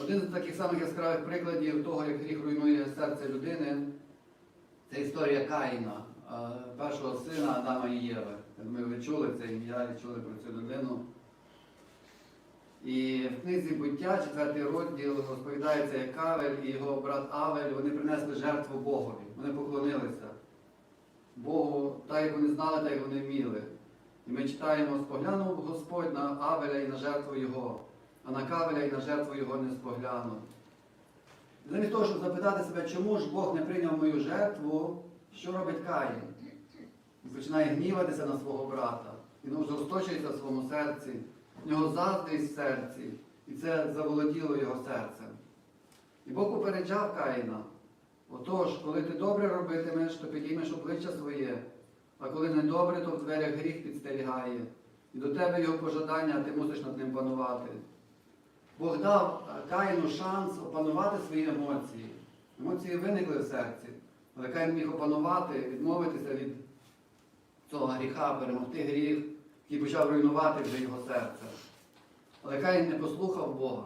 Один з таких самих яскравих прикладів того, як гріх руйнує серце людини, це історія Каїна, е, першого сина Адама і Єви. Думаю, ви чули це ім'я і чули про цю людину. І в книзі буття, четвертий розділ, розповідається, як Кавель і його брат Авель вони принесли жертву Богові. Вони поклонилися Богу, так як вони знали, так як вони вміли. І ми читаємо, споглянув Господь на Авеля і на жертву його, а на Кавеля і на жертву його не споглянув. Замість того, щоб запитати себе, чому ж Бог не прийняв мою жертву, що робить Каїн? Він починає гніватися на свого брата. Він ожорсточується в своєму серці, в нього заздрість в серці, і це заволоділо його серцем. І Бог попереджав Каїна. Отож, коли ти добре робитимеш, то підіймеш обличчя своє, а коли недобре, то в дверях гріх підстерігає. І до тебе його пожадання, ти мусиш над ним панувати. Бог дав е, Каїну шанс опанувати свої емоції. Емоції виникли в серці, але Каїн міг опанувати, відмовитися від цього гріха, перемогти гріх, який почав руйнувати вже його серце. Але Каїн не послухав Бога.